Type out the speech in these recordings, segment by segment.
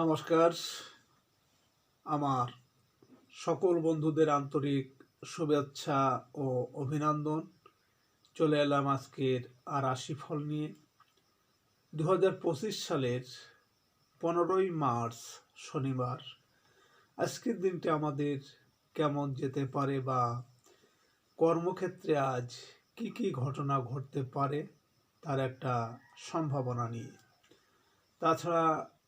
নমস্কার। আমার সকল বন্ধুদের আন্তরিক শুভেচ্ছা ও অভিনন্দন। চলে এলাম আজকের আর রাশিফল নিয়ে। দু হাজার পঁচিশ সালের পনেরোই মার্চ শনিবার। আজকের দিনটি আমাদের কেমন যেতে পারে বা কর্মক্ষেত্রে আজ কি কি ঘটনা ঘটতে পারে, তার একটা সম্ভাবনা নিয়ে। তাছাড়া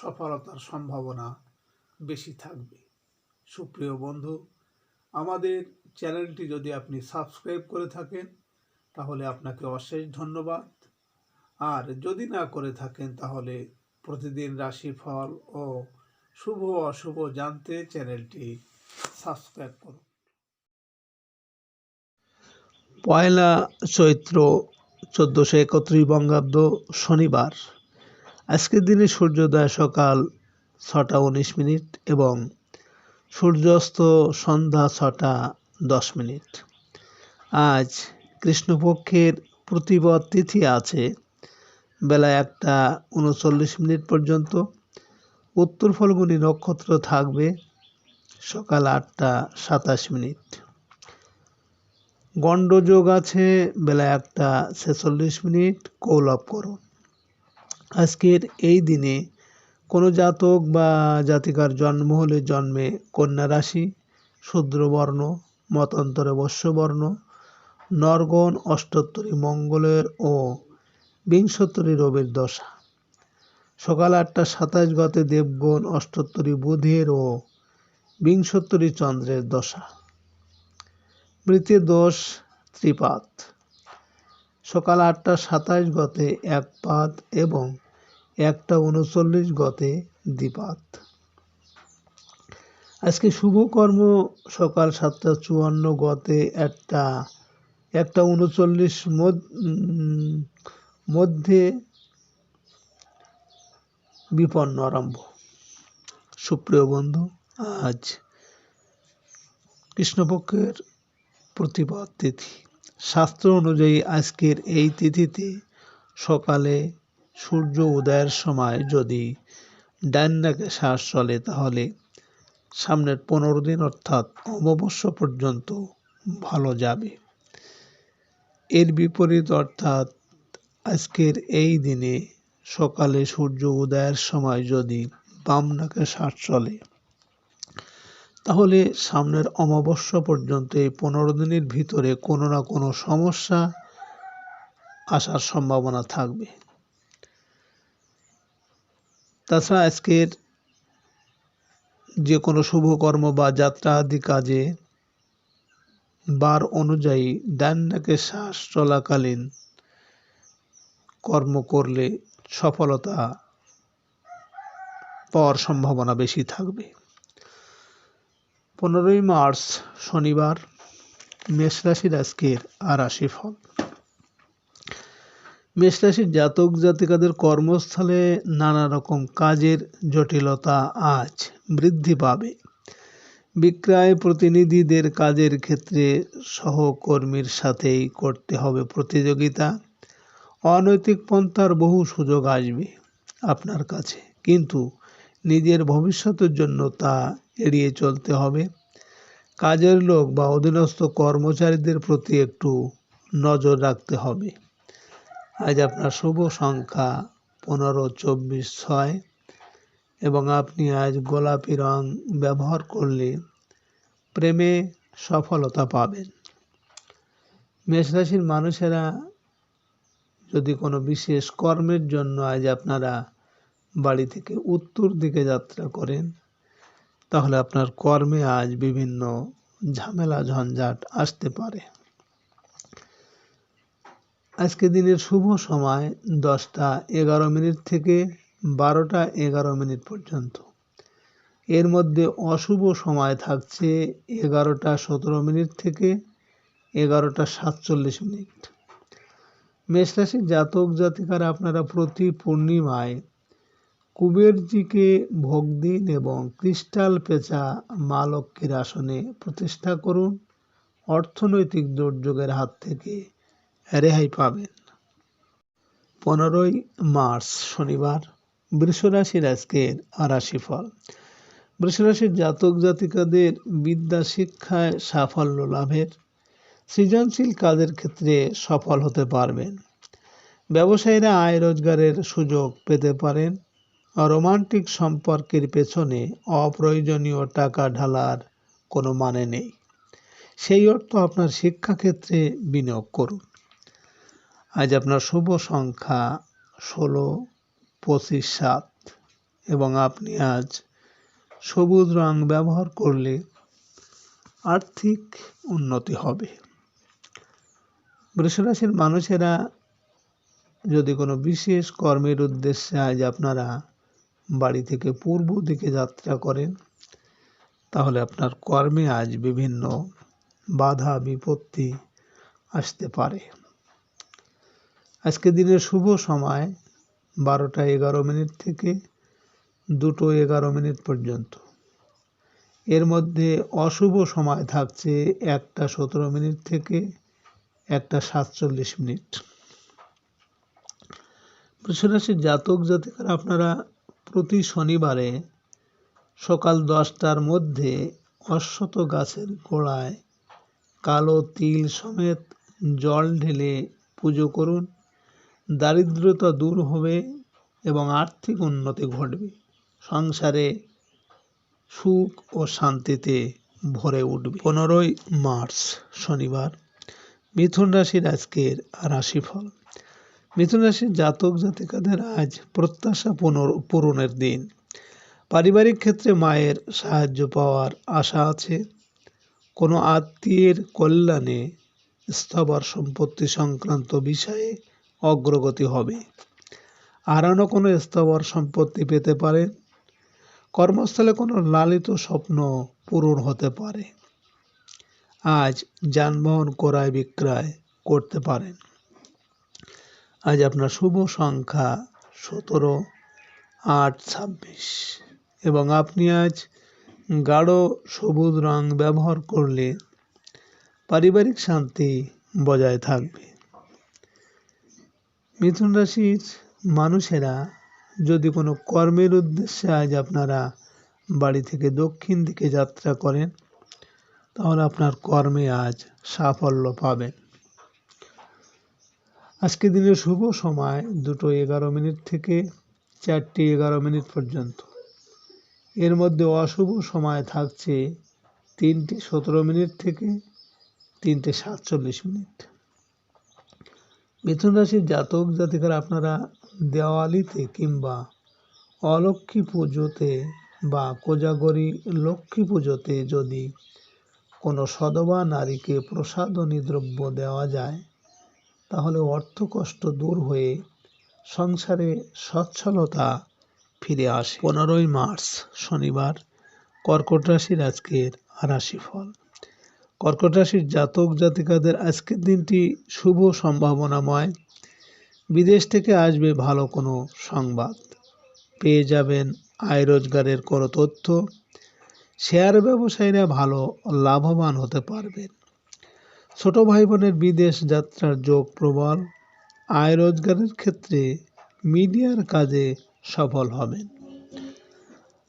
সফলতার সম্ভাবনা বেশি থাকবে। সুপ্রিয় বন্ধু, আমাদের চ্যানেলটি যদি আপনি সাবস্ক্রাইব করে থাকেন, তাহলে আপনাকে অশেষ ধন্যবাদ। আর যদি না করে থাকেন, তাহলে প্রতিদিন রাশিফল ও শুভ অশুভ জানতে চ্যানেলটি সাবস্ক্রাইব করুন। পয়লা চৈত্র চোদ্দোশো একত্রিশ বঙ্গাব্দ শনিবার। আজকের দিনে সূর্যোদয় সকাল ছটা উনিশ মিনিট এবং সূর্যাস্ত সন্ধ্যা ছটা দশ মিনিট। আজ কৃষ্ণপক্ষের প্রতিপদ তিথি আছে বেলা একটা উনচল্লিশ মিনিট পর্যন্ত। উত্তর ফলগুনি নক্ষত্র থাকবে সকাল আটটা সাতাশ মিনিট। গণ্ডযোগ আছে বেলা একটা ছেচল্লিশ মিনিট। কৌলভকরণ আজকের এই দিনে কোনো জাতক বা জাতিকার জন্ম হলে জন্মে কন্যা রাশি, শূদ্রবর্ণ, মতান্তরে বস্যবর্ণ নরগণ, অষ্টোত্তরী মঙ্গলের ও বিংশোত্তরী রবির দশা। সকাল আটটা সাতাশ গতে দেবগণ, অষ্টোত্তরী বুধের ও বিংশোত্তরী চন্দ্রের দশা। মৃতে দোষ ত্রিপাত। সকাল আটটা সাতাশ গতে এক পাত এবং একটা উনচল্লিশ গতে দ্বিপাত। আজকে শুভকর্ম সকাল সাতটা চুয়ান্ন গতে একটা একটা উনচল্লিশ মধ্যে বিপন্ন আরম্ভ। সুপ্রিয় বন্ধু, আজ কৃষ্ণপক্ষের প্রতিপদ তিথি। শাস্ত্র অনুযায়ী আজকের এই তিথিতে সকালে সূর্য উদয়ের সময় যদি ডান নাকে শ্বাস চলে, তাহলে সামনের পনেরো দিন অর্থাৎ অমাবস্যা পর্যন্ত ভালো যাবে। এর বিপরীত অর্থাৎ আজকের এই দিনে সকালে সূর্য উদয়ের সময় যদি বাম নাকে শ্বাস চলে, তাহলে সামনের অমাবস্যা পর্যন্ত এই পনেরো দিনের ভিতরে কোনো না কোনো সমস্যা আসার সম্ভাবনা থাকবে। তাছাড়া আজকের যে কোনো শুভকর্ম বা যাত্রা আদি কাজে বার অনুযায়ী ডান নাকে শ্বাস চলাকালীন কর্ম করলে সফলতা পাওয়ার সম্ভাবনা বেশি থাকবে। পনেরোই মার্চ শনিবার, মেষ রাশির আজকের আর রাশি ফল মেষ রাশির জাতক জাতিকাদের কর্মস্থলে নানা রকম কাজের জটিলতা আজ বৃদ্ধি পাবে। বিক্রয় প্রতিনিধিদের কাজের ক্ষেত্রে সহকর্মীর সাথেই করতে হবে প্রতিযোগিতা। অনৈতিক পন্থার বহু সুযোগ আসবে আপনার কাছে, কিন্তু নিজের ভবিষ্যতের জন্য তা এড়িয়ে চলতে হবে। কাজের লোক বা অধীনস্থ কর্মচারীদের প্রতি একটু নজর রাখতে হবে। আজ আপনার শুভ সংখ্যা পনেরো, চব্বিশ, ছয় এবং আপনি আজ গোলাপি রং ব্যবহার করলে প্রেমে সফলতা পাবেন। মেষ রাশির মানুষেরা যদি কোনো বিশেষ কর্মের জন্য আজ আপনারা বাড়ি থেকে উত্তর দিকে যাত্রা করেন, তাহলে আপনার কর্মে আজ বিভিন্ন ঝামেলা, ঝঞ্ঝাট আসতে পারে। আজকে দিনের শুভ সময় দশটা এগারো মিনিট থেকে বারোটা এগারো মিনিট পর্যন্ত। এর মধ্যে অশুভ সময় থাকছে এগারোটা সতেরো মিনিট থেকে এগারোটা সাতচল্লিশ মিনিট। মেষরাশির জাতক জাতিকারা আপনারা প্রতি পূর্ণিমায় কুবেরজিকে ভোগ দিন এবং ক্রিস্টাল পেঁচা মা লক্ষ্মীর আসনে প্রতিষ্ঠা করুন। অর্থনৈতিক দুর্যোগের হাত থেকে রেহাই পাবেন। পনেরোই মার্চ, শনিবার, বৃষরাশির আজকের রাশিফল। বৃষরাশির জাতক জাতিকাদের বিদ্যা শিক্ষায় সাফল্য লাভের সৃজনশীল কাজের ক্ষেত্রে সফল হতে পারবেন। ব্যবসায়ীরা আয় রোজগারের সুযোগ পেতে পারেন। রোমান্টিক সম্পর্কের পেছনে অপ্রয়োজনীয় টাকা ঢালার কোনো মানে নেই। সেই অর্থ আপনার শিক্ষাক্ষেত্রে বিনিয়োগ করুন। আজ আপনার শুভ সংখ্যা ষোলো, পঁচিশ, সাত এবং আপনি আজ সবুজ রং ব্যবহার করলে আর্থিক উন্নতি হবে। বৃষরাশির মানুষেরা যদি কোনো বিশেষ কর্মের উদ্দেশ্যে আজ আপনারা বাড়ি থেকে পূর্ব দিকে যাত্রা করেন, তাহলে আপনার কর্মে আজ বিভিন্ন বাধা, বিপত্তি আসতে পারে। আজকে দিনের শুভ সময় বারোটা এগারো মিনিট থেকে দুটো এগারো মিনিট পর্যন্ত। এর মধ্যে অশুভ সময় থাকছে একটা সতেরো মিনিট থেকে একটা সাতচল্লিশ মিনিট। বৃষরাশির জাতক জাতিকারা আপনারা প্রতি শনিবারে সকাল দশটার মধ্যে অশ্বত গাছের গোড়ায় কালো তিল সমেত জল ঢেলে পুজো করুন। দারিদ্রতা দূর হবে এবং আর্থিক উন্নতি ঘটবে। সংসারে সুখ ও শান্তিতে ভরে উঠবে। পনেরোই মার্চ, শনিবার, মিথুন রাশির আজকের রাশিফল। মিথুন রাশির জাতক জাতিকাদের আজ প্রত্যাশা পুনর- পূরণের দিন। পারিবারিক ক্ষেত্রে মায়ের সাহায্য পাওয়ার আশা আছে। কোনো আত্মীয়ের কল্যাণে স্থাবর সম্পত্তি সংক্রান্ত বিষয়ে অগ্রগতি হবে। হারানো কোনো স্থাবর সম্পত্তি পেতে পারে। কর্মস্থলে কোনো লালিত স্বপ্ন পূরণ হতে পারে। আজ যানবাহন ক্রয় বিক্রয় করতে পারেন। আজ আপনার শুভ সংখ্যা সতেরো, আট, ছাব্বিশ এবং আপনি আজ গাঢ় সবুজ রং ব্যবহার করলে পারিবারিক শান্তি বজায় থাকবে। মিথুন রাশির মানুষেরা যদি কোনো কর্মের উদ্দেশ্যে আজ আপনারা বাড়ি থেকে দক্ষিণ দিকে যাত্রা করেন, তাহলে আপনার কর্মে আজ সাফল্য পাবেন। আজকে দিনের শুভ সময় দুটো এগারো মিনিট থেকে চারটি এগারো মিনিট পর্যন্ত। এর মধ্যে অশুভ সময় থাকছে তিনটে সতেরো মিনিট থেকে তিনটে সাতচল্লিশ মিনিট। মিথুন রাশির জাতক জাতিকারা আপনারা দেওয়ালিতে কিংবা অলক্ষ্মী পুজোতে বা কোজাগরি লক্ষ্মী পুজোতে যদি কোনো সদবা নারীকে প্রসাদনী দ্রব্য দেওয়া যায়, তাহলে অর্থকষ্ট দূর হয়ে সংসারে সচ্ছলতা ফিরে আসে। পনেরোই মার্চ শনিবার কর্কট রাশির আজকের রাশিফল। কর্কট রাশির জাতক জাতিকাদের আজকের দিনটি শুভ সম্ভাবনাময়। বিদেশ থেকে আসবে ভালো কোনো সংবাদ। পেয়ে যাবেন আয় রোজগারের কোনো তথ্য। শেয়ার ব্যবসায়ীরা ভালো লাভবান হতে পারবেন। ছোট ভাই বোনের বিদেশ যাত্রার যোগ প্রবল। আয় রোজগারের ক্ষেত্রে মিডিয়ার কাজে সফল হবেন।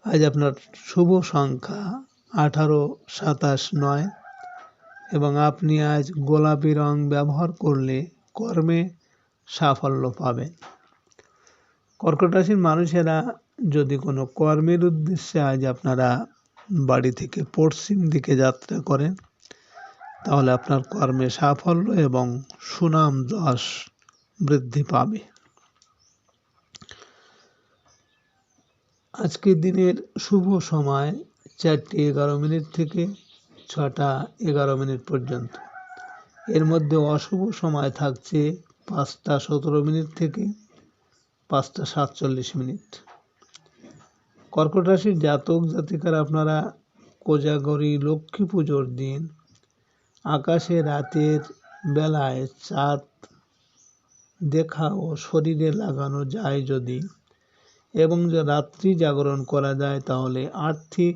আজ আপনার শুভ সংখ্যা আঠারো সাতাশ নয়। এবং আপনি আজ গোলাপি রং ব্যবহার করলে কর্মে সাফল্য পাবেন। কর্কট রাশির মানুষেরা যদি কোনো কর্মের উদ্দেশ্যে আজ আপনারা বাড়ি থেকে পশ্চিম দিকে যাত্রা করেন, তাহলে আপনার কর্মে সাফল্য এবং সুনাম যশ বৃদ্ধি পাবে। আজকের দিনের শুভ সময় চারটি এগারো মিনিট থেকে ছটা এগারো মিনিট পর্যন্ত। এর মধ্যে অশুভ সময় থাকছে পাঁচটা সতেরো মিনিট থেকে পাঁচটা সাতচল্লিশ মিনিট। কর্কট রাশির জাতক জাতিকার আপনারা কোজাগরী লক্ষ্মী পুজোর দিন আকাশে রাতের বেলায় চাঁদ দেখা ও শরীরে লাগানো যায় যদি এবং যে রাত্রি জাগরণ করা যায় তাহলে আর্থিক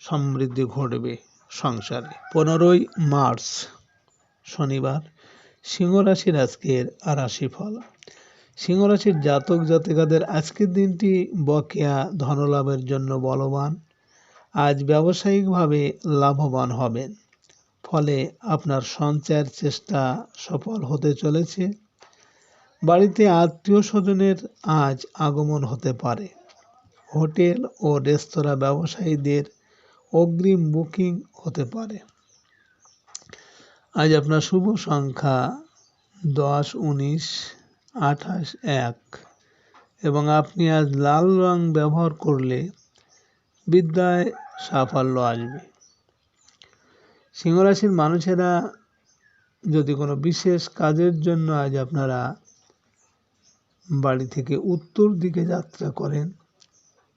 সমৃদ্ধি ঘটবে। সংসারে। পনেরোই মার্চ, শনিবার সিংহ রাশির আজকের রাশিফল। সিংহ রাশির জাতক জাতিকাদের আজকের দিনটি বকেয়া ধনলাভের জন্য বলবান। আজ ব্যবসায়িকভাবে লাভবান হবেন। ফলে আপনার সঞ্চয়ের চেষ্টা সফল হতে চলেছে। বাড়িতে আত্মীয় স্বজনের আজ আগমন হতে পারে। হোটেল ও রেস্তোরাঁ ব্যবসায়ীদের অগ্রিম বুকিং হতে পারে। আজ আপনার শুভ সংখ্যা দশ, উনিশ, আঠাশ, এক এবং আপনি আজ লাল রং ব্যবহার করলে বিদ্যায় সাফল্য আসবে। সিংহরাশির মানুষেরা যদি কোনো বিশেষ কাজের জন্য আজ আপনারা বাড়ি থেকে উত্তর দিকে যাত্রা করেন,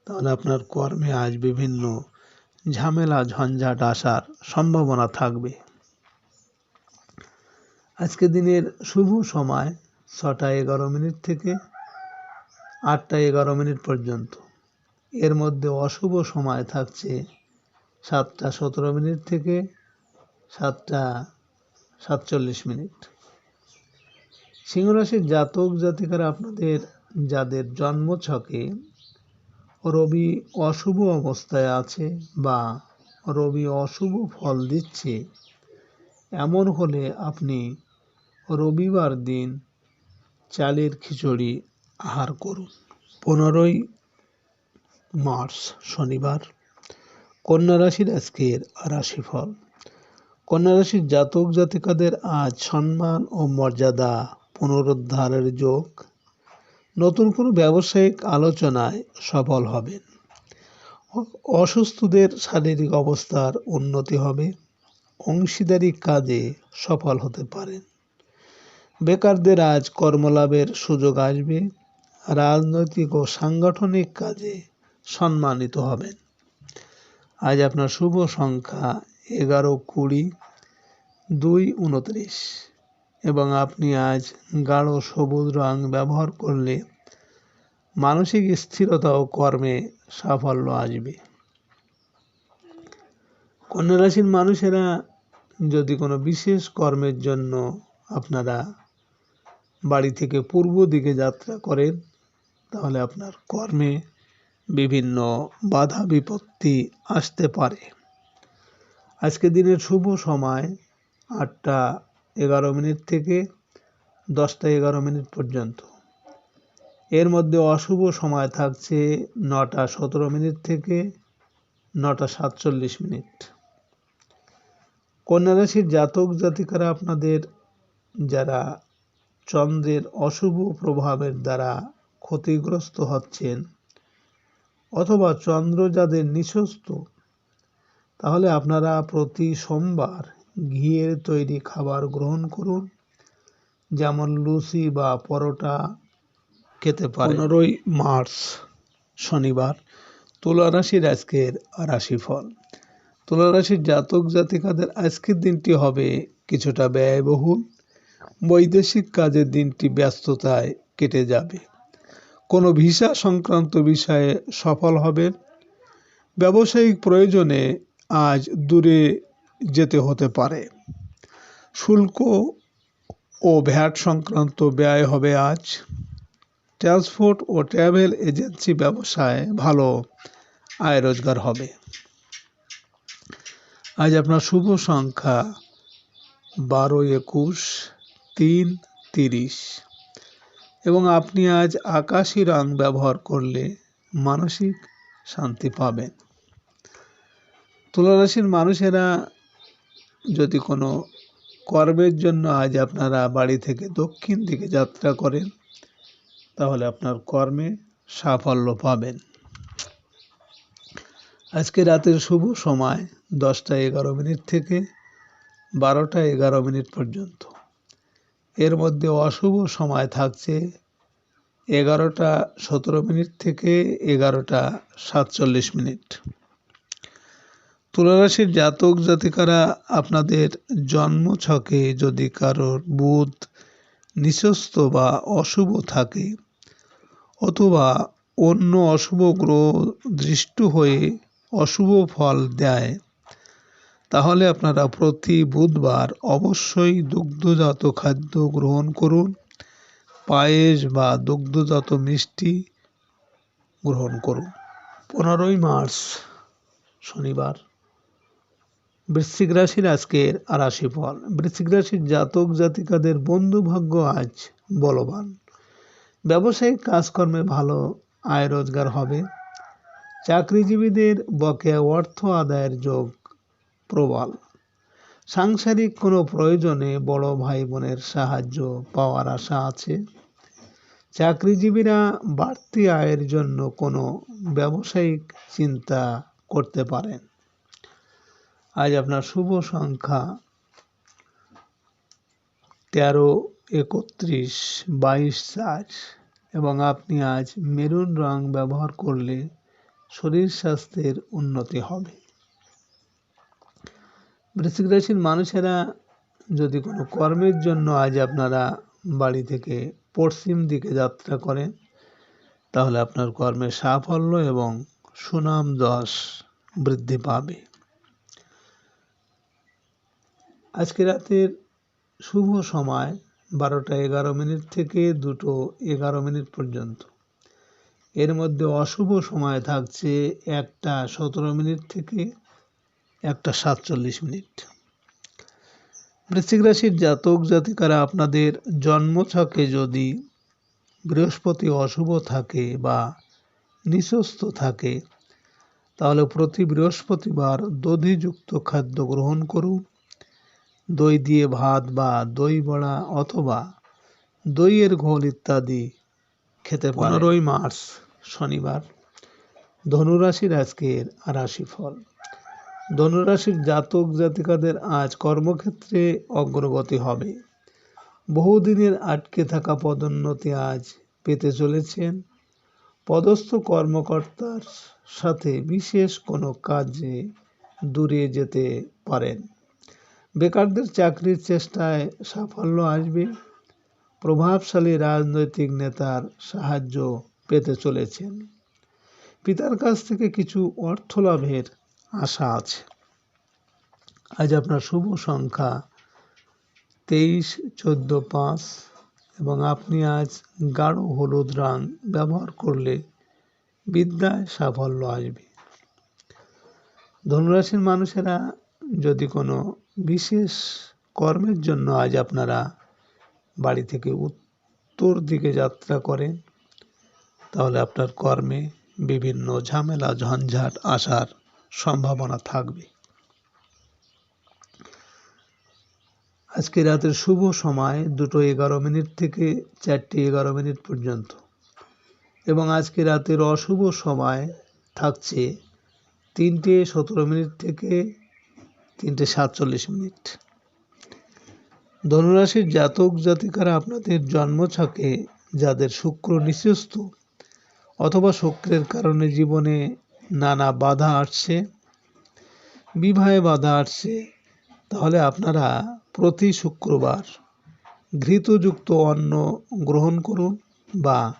তাহলে আপনার কর্মে আজ বিভিন্ন ঝামেলা, ঝঞ্ঝাট আসার সম্ভাবনা থাকবে। আজকে দিনের শুভ সময় ছটা এগারো মিনিট থেকে আটটা এগারো মিনিট পর্যন্ত। এর মধ্যে অশুভ সময় থাকছে সাতটা সতেরো মিনিট থেকে সাতটা সাতচল্লিশ মিনিট। সিংহরাশির জাতক জাতিকারা আপনাদের, যাদের জন্মছকে রবি অশুভ অবস্থায় আছে বা রবি অশুভ ফল দিচ্ছে, এমন হলে আপনি রবিবার দিন চালের খিচুড়ি আহার করুন। পনেরোই মার্চ শনিবার, কন্যা রাশির আজকের রাশিফল। কন্যা রাশির জাতক জাতিকাদের আজ সম্মান ও মর্যাদা পুনরুদ্ধারের যোগ। নতুন কোনো ব্যবসায়িক আলোচনায় সফল হবেন। অসুস্থদের শারীরিক অবস্থার উন্নতি হবে। অংশীদারি কাজে সফল হতে পারেন। বেকারদের আজ কর্মলাভের সুযোগ আসবে। রাজনৈতিক ও সাংগঠনিক কাজে সম্মানিত হবেন। আজ আপনার শুভ সংখ্যা এগারো কুড়ি দুই উনত্রিশ। এবং আপনি আজ গাঢ় সবুজ রং ব্যবহার করলে মানসিক স্থিরতা ও কর্মে সাফল্য আসবে। কন্যা রাশির মানুষেরা যদি কোনো বিশেষ কর্মের জন্য আপনারা বাড়ি থেকে পূর্ব দিকে যাত্রা করেন, তাহলে আপনার কর্মে বিভিন্ন বাধা বিপত্তি আসতে পারে। আজকে দিনের শুভ সময়, আটটা এগারো মিনিট থেকে দশটা এগারো মিনিট পর্যন্ত। এর মধ্যে অশুভ সময় থাকছে নটা সতেরো মিনিট থেকে নটা সাতচল্লিশ মিনিট। কন্যা রাশির জাতক জাতিকারা আপনাদের যারা চন্দ্রের অশুভ প্রভাবের দ্বারা ক্ষতিগ্রস্ত হচ্ছেন অথবা চন্দ্র যাদের নিঃস্ব তাহলে আপনারা প্রতি সোমবার ঘিয়ের তৈরি খাবার গ্রহণ করুন, যেমন লুচি বা পরোটা খেতে পারেন পনেরোই মার্চ, শনিবার, তুলা রাশির আজকের রাশিফল। তুলা রাশির জাতক জাতিকাদের আজকের দিনটি হবে কিছুটা ব্যয়বহুল। বৈদেশিক কাজের দিনটি ব্যস্ততায় কেটে যাবে। কোনো ভিসা সংক্রান্ত বিষয়ে সফল হবেন। ব্যবসায়িক প্রয়োজনে আজ দূরে যেতে হতে পারে। শুল্ক ও ভ্যাট সংক্রান্ত ব্যয় হবে আজ। ট্রান্সপোর্ট ও ট্রাভেল এজেন্সি ব্যবসায় ভালো আয় রোজগার হবে। আজ আপনার শুভ সংখ্যা বারো একুশ তিন তিরিশ। এবং আপনি আজ আকাশি রং ব্যবহার করলে মানসিক শান্তি পাবেন। তুলারাশির মানুষেরা যদি কোনো কর্মের জন্য আজ আপনারা বাড়ি থেকে দক্ষিণ দিকে যাত্রা করেন, তাহলে আপনার কর্মে সাফল্য পাবেন। আজকে রাতের শুভ সময় দশটা এগারো মিনিট থেকে বারোটা এগারো মিনিট পর্যন্ত। এর মধ্যে অশুভ সময় থাকছে এগারোটা সতেরো মিনিট থেকে এগারোটা সাতচল্লিশ মিনিট। তুলারাশির জাতক জাতিকারা আপনাদের জন্মছকে যদি কারোর বুধ নিঃস্ব বা অশুভ থাকে অথবা অন্য অশুভ গ্রহ দৃষ্ট হয়ে অশুভ ফল দেয়, তাহলে আপনারা প্রতি বুধবার অবশ্যই দুগ্ধজাত খাদ্য গ্রহণ করুন, পায়েস বা দুগ্ধজাত মিষ্টি গ্রহণ করুন। পনেরোই মার্চ, শনিবার। বৃশ্চিক রাশির আজকের রাশি ফল বৃশ্চিক রাশির জাতক জাতিকাদের বন্ধু ভাগ্য আজ বলবান। ব্যবসায়িক কাজকর্মে ভালো আয় রোজগার হবে। চাকরিজীবীদের বকেয়া অর্থ আদায়ের যোগ প্রবল। সাংসারিক কোনো প্রয়োজনে বড় ভাই বোনের সাহায্য পাওয়ার আশা আছে। চাকরিজীবীরা বাড়তি আয়ের জন্য কোনো ব্যবসায়িক চিন্তা করতে পারেন। আজ আপনার শুভ সংখ্যা তেরো, একত্রিশ, বাইশ চার এবং আপনি আজ মেরুন রং ব্যবহার করলে শরীর স্বাস্থ্যের উন্নতি হবে। বৃশ্চিক রাশির মানুষেরা যদি কোনো কর্মের জন্য আজ আপনারা বাড়ি থেকে পশ্চিম দিকে যাত্রা করেন, তাহলে আপনার কর্মের সাফল্য এবং সুনাম যশ বৃদ্ধি পাবে। আজকে রাতের শুভ সময় বারোটা এগারো মিনিট থেকে দুটো এগারো মিনিট পর্যন্ত। এর মধ্যে অশুভ সময় থাকছে একটা সতেরো মিনিট থেকে একটা সাতচল্লিশ মিনিট। বৃশ্চিক রাশির জাতক জাতিকারা আপনাদের জন্মছকে যদি বৃহস্পতি অশুভ থাকে বা নিঃস্ব থাকে, তাহলে প্রতি বৃহস্পতিবার দধিযুক্ত খাদ্য গ্রহণ করুন। দই দিয়ে ভাত বা দই বড়া অথবা দইয়ের ঘোল ইত্যাদি খেতে পনেরোই মার্চ, শনিবার। ধনুরাশির আজকের রাশিফল। ধনুরাশির জাতক জাতিকাদের আজ কর্মক্ষেত্রে অগ্রগতি হবে। বহুদিনের আটকে থাকা পদোন্নতি আজ পেতে চলেছেন। পদস্থ কর্মকর্তার সাথে বিশেষ কোনো কাজে দূরে যেতে পারেন। বেকারদের চাকরির চেষ্টায় সাফল্য আসবে। প্রভাবশালী রাজনৈতিক নেতার সাহায্য পেতে চলেছেন। পিতার কাছ থেকে কিছু অর্থ লাভের আশা আছে। আজ আপনার শুভ সংখ্যা তেইশ, চোদ্দ, পাঁচ এবং আপনি আজ গাঢ় হলুদ রং ব্যবহার করলে বিদ্যায় সাফল্য আসবে। ধনুরাশির মানুষেরা যদি কোনো বিশেষ কর্মের জন্য আজ আপনারা বাড়ি থেকে উত্তর দিকে যাত্রা করেন। তাহলে আপনার কর্মে বিভিন্ন ঝামেলা, ঝঞ্ঝাট আসার সম্ভাবনা থাকবে। আজকে রাতের শুভ সময় দুটো এগারো মিনিট থেকে চারটে এগারো মিনিট পর্যন্ত। এবং আজকে রাতের অশুভ সময় থাকছে তিনটে সতেরো মিনিট থেকে তিনটে সাতচল্লিশ মিনিট। ধনুরাশির জাতক জাতিকারা আপনাদের জন্ম জন্মছকে যাদের শুক্র নিঃস্ব অথবা শুক্রের কারণে জীবনে নানা বাধা আসছে, বিবাহে বাধা আসছে, তাহলে আপনারা প্রতি শুক্রবার ঘৃতযুক্ত অন্ন গ্রহণ করুন বা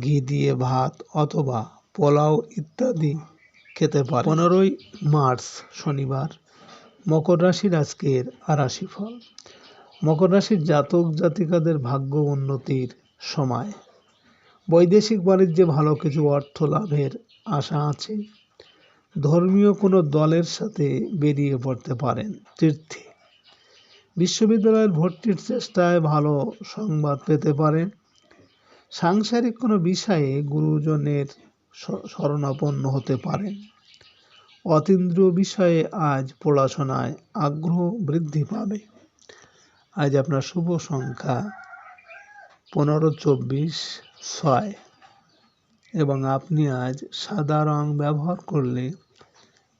ঘি দিয়ে ভাত অথবা পোলাও ইত্যাদি খেতে পারেন। পনেরোই মার্চ শনিবার। মকর রাশির আজকের রাশি ফল মকর রাশির জাতক জাতিকাদের ভাগ্য উন্নতির সময়। বৈদেশিক বাণিজ্যে ভালো কিছু অর্থ লাভের আশা আছে। ধর্মীয় কোনো দলের সাথে বেরিয়ে পড়তে পারেন তীর্থে। বিশ্ববিদ্যালয়ের ভর্তির চেষ্টায় ভালো সংবাদ পেতে পারেন। সাংসারিক কোনো বিষয়ে গুরুজনের শরণাপন্ন হতে পারেন। অতীন্দ্রিয় বিষয়ে আজ পড়াশোনায় আগ্রহ বৃদ্ধি পাবে। আজ আপনার শুভ সংখ্যা পনেরো, চব্বিশ, ছয়। এবং আপনি আজ সাদা রং ব্যবহার করলে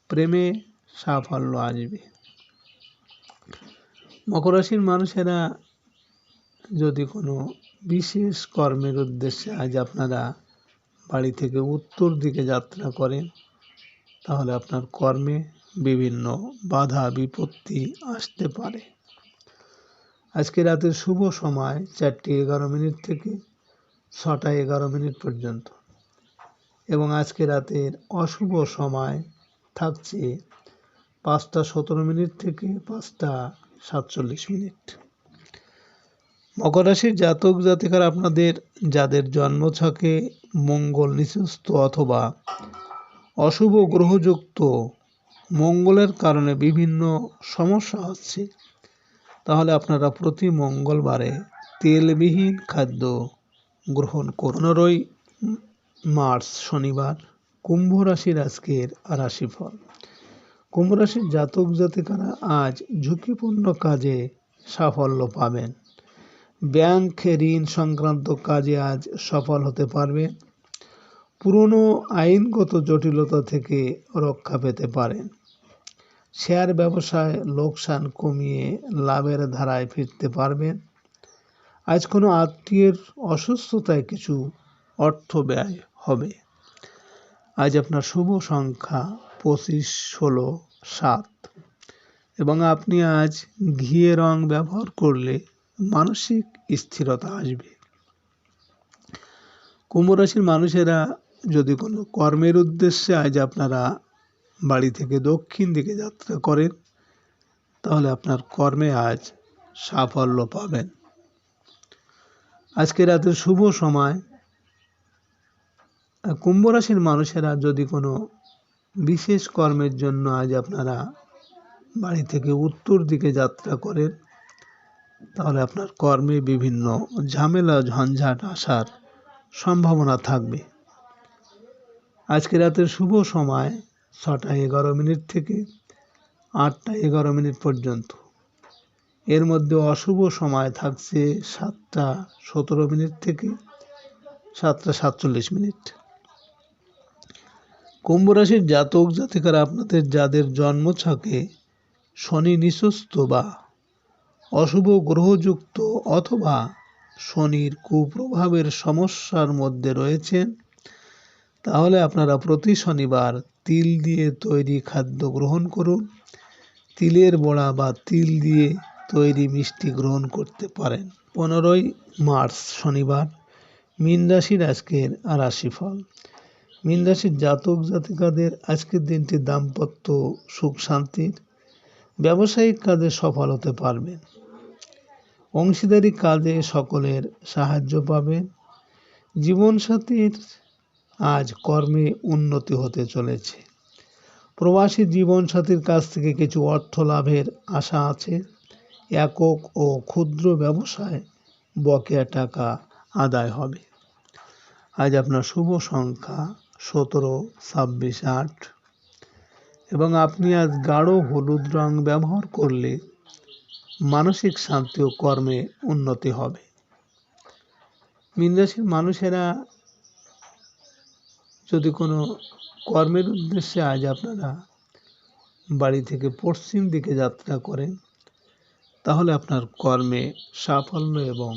প্রেমে সাফল্য আসবে। মকর রাশির মানুষেরা যদি কোনো বিশেষ কর্মের উদ্দেশ্যে আজ আপনারা বাড়ি থেকে উত্তর দিকে যাত্রা করেন তাহলে আপনার কর্মে বিভিন্ন বাধা, বিপত্তি আসতে পারে। আজকে রাতের শুভ সময় চারটি এগারো মিনিট থেকে ছটা এগারো মিনিট পর্যন্ত। এবং আজকে রাতের অশুভ সময় থাকছে পাঁচটা সতেরো মিনিট থেকে পাঁচটা সাতচল্লিশ মিনিট। মকর রাশির জাতক জাতিকার আপনাদের, যাদের জন্ম জন্মছকে মঙ্গল নিচস্ত অথবা অশুভ গ্রহযুক্ত মঙ্গলের কারণে বিভিন্ন সমস্যা হচ্ছে। তাহলে আপনারা প্রতি মঙ্গলবারে তেলবিহীন খাদ্য গ্রহণ করুন। পনেরোই মার্চ, শনিবার, কুম্ভ রাশির আজকের রাশিফল। কুম্ভ রাশির জাতক জাতিকারা আজ ঝুঁকিপূর্ণ কাজে সাফল্য পাবেন। ব্যাংক ঋণ সংক্রান্ত কাজে আজ সফল হতে পারবে পুরনো আইনগত জটিলতা থেকে রক্ষা পেতে পারেন শেয়ার ব্যবসায় লোকসান কমিয়ে লাভের ধারায় ফিরতে পারবেন। আজ কোনো আত্মীয়ের অসুস্থতায় কিছু অর্থ ব্যয় হবে। আজ আপনার শুভ সংখ্যা পঁচিশ, ষোলো, সাত। এবং আপনি আজ ঘিয়ে রং ব্যবহার করলে মানসিক স্থিরতা আসবে। কুম্ভ রাশির মানুষেরা যদি কোনো কর্মের উদ্দেশ্যে আজ আপনারা বাড়ি থেকে দক্ষিণ দিকে যাত্রা করেন, তাহলে আপনার কর্মে আজ সাফল্য পাবেন। আজকে রাতের শুভ সময়। কুম্ভ রাশির মানুষেরা যদি কোনো বিশেষ কর্মের জন্য আজ আপনারা বাড়ি থেকে উত্তর দিকে যাত্রা করেন, তাহলে আপনার কর্মে বিভিন্ন ঝামেলা, ঝঞ্ঝাট আসার সম্ভাবনা থাকবে। আজকে রাতের শুভ সময় ছটা এগারো মিনিট থেকে আটটা এগারো মিনিট পর্যন্ত। এর মধ্যে অশুভ সময় থাকছে সাতটা সতেরো মিনিট থেকে সাতটা সাতচল্লিশ মিনিট। কুম্ভ রাশির জাতক জাতিকারা আপনাদের যাদের জন্মছকে শনি নিঃস্ত বা অশুভ গ্রহযুক্ত অথবা শনির কুপ্রভাবের সমস্যার মধ্যে রয়েছেন তাহলে আপনারা প্রতি শনিবার তিল দিয়ে তৈরি খাদ্য গ্রহণ করুন। তিলের বড়া বা তিল দিয়ে তৈরি মিষ্টি গ্রহণ করতে পারেন। পনেরোই মার্চ শনিবার, মীন রাশির আজকের রাশিফল। মীন রাশির জাতক জাতিকাদের আজকের দিনটি দাম্পত্য সুখ শান্তির ব্যবসায়িক কাজে সফল হতে পারবেন। অংশীদারি কাজে সকলের সাহায্য পাবেন। জীবনসাথীর আজ কর্মে উন্নতি হতে চলেছে। প্রবাসী জীবনসাথীর কাছ থেকে কিছু অর্থ লাভের আশা আছে। একক ও ক্ষুদ্র ব্যবসায় বকেয়া টাকা আদায় হবে। আজ আপনার শুভ সংখ্যা সতেরো, ছাব্বিশ, আট। এবং আপনি আজ গাঢ় হলুদ রং ব্যবহার করলে মানসিক শান্তি ও কর্মে উন্নতি হবে। মীন রাশির মানুষেরা যদি কোনো কর্মের উদ্দেশ্যে আজ আপনারা বাড়ি থেকে পশ্চিম দিকে যাত্রা করেন, তাহলে আপনার কর্মে সাফল্য এবং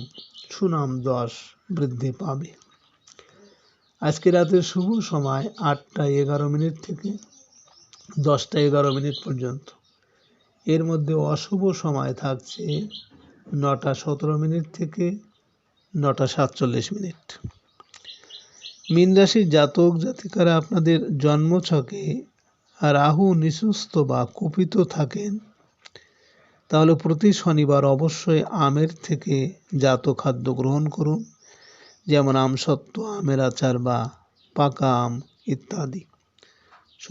সুনাম যশ বৃদ্ধি পাবে। আজকে রাতের শুভ সময় আটটা এগারো মিনিট থেকে দশটা এগারো মিনিট পর্যন্ত। এর মধ্যে অশুভ সময় থাকছে নটা সতেরো মিনিট থেকে নটা সাতচল্লিশ মিনিট। মীন রাশির জাতক জাতিকারা আপনাদের জন্মছকে রাহু নিঃসুস্থ বা কুপিত থাকেন। তাহলে প্রতি শনিবার অবশ্যই আমের থেকে জাত খাদ্য গ্রহণ করুন। যেমন আমসত্ত্ব, আমের আচার বা পাকা আম ইত্যাদি।